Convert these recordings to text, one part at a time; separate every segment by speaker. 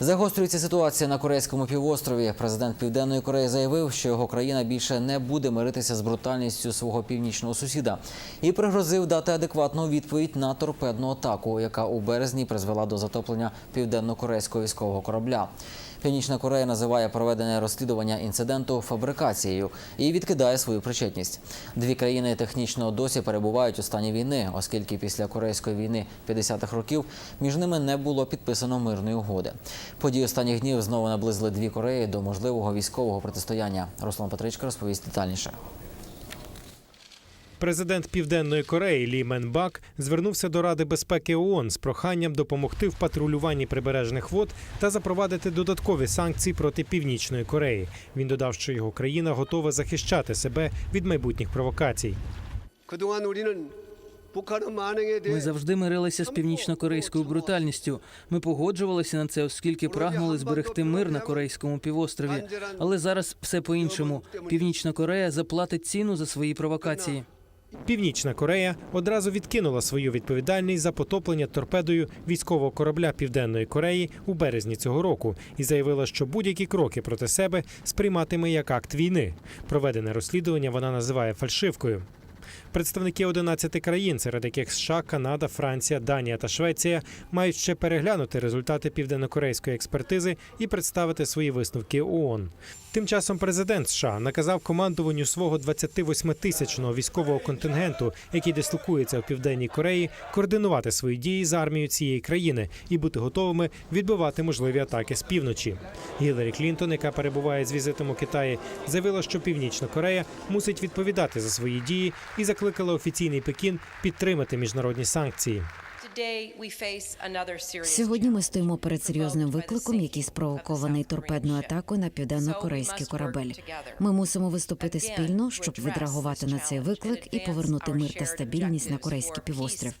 Speaker 1: Загострюється ситуація на Корейському півострові. Президент Південної Кореї заявив, що його країна більше не буде миритися з брутальністю свого північного сусіда і пригрозив дати адекватну відповідь на торпедну атаку, яка у березні призвела до затоплення південно-корейського військового корабля. Північна Корея називає проведене розслідування інциденту фабрикацією і відкидає свою причетність. Дві країни технічно досі перебувають у стані війни, оскільки після корейської війни 50-х років між ними не було підписано мирної угоди. Події останніх днів знову наблизили дві Кореї до можливого військового протистояння. Руслан Петричка розповість детальніше.
Speaker 2: Президент Південної Кореї Лі Мен Бак звернувся до Ради безпеки ООН з проханням допомогти в патрулюванні прибережних вод та запровадити додаткові санкції проти північної Кореї. Він додав, що його країна готова захищати себе від майбутніх провокацій.
Speaker 3: Ми завжди мирилися з північно-корейською брутальністю. Ми погоджувалися на це, оскільки прагнули зберегти мир на корейському півострові. Але зараз все по іншому. Північна Корея заплатить ціну за свої провокації.
Speaker 2: Північна Корея одразу відкинула свою відповідальність за потоплення торпедою військового корабля Південної Кореї у березні цього року і заявила, що будь-які кроки проти себе сприйматиме як акт війни. Проведене розслідування вона називає фальшивкою. Представники 11 країн, серед яких США, Канада, Франція, Данія та Швеція, мають ще переглянути результати південнокорейської експертизи і представити свої висновки ООН. Тим часом президент США наказав командуванню свого 28-тисячного військового контингенту, який дислокується у південній Кореї, координувати свої дії з армією цієї країни і бути готовими відбивати можливі атаки з півночі. Гіларі Клінтон, яка перебуває з візитом у Китаї, заявила, що Північна Корея мусить відповідати за свої дії і закликала офіційний Пекін підтримати міжнародні санкції.
Speaker 4: Сьогодні ми стоїмо перед серйозним викликом, який спровокований торпедною атакою на південно-корейський корабель. Ми мусимо виступити спільно, щоб відреагувати на цей виклик і повернути мир та стабільність на корейський півострів.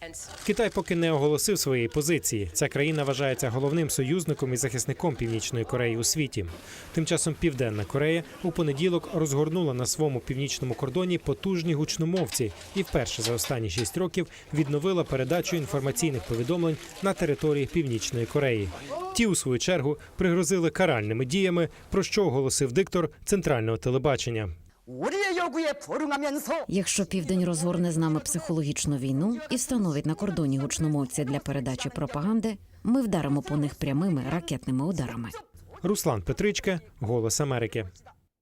Speaker 2: Китай поки не оголосив своєї позиції. Ця країна вважається головним союзником і захисником Північної Кореї у світі. Тим часом Південна Корея у понеділок розгорнула на своєму північному кордоні потужні гучномовці і вперше за останні шість років відновила передачу інформаційних повідомлень на території Північної Кореї. Ті, у свою чергу, пригрозили каральними діями, про що оголосив диктор центрального телебачення.
Speaker 4: Якщо південь розгорне з нами психологічну війну і встановить на кордоні гучномовці для передачі пропаганди, ми вдаримо по них прямими ракетними ударами.
Speaker 2: Руслан Петричка, Голос Америки.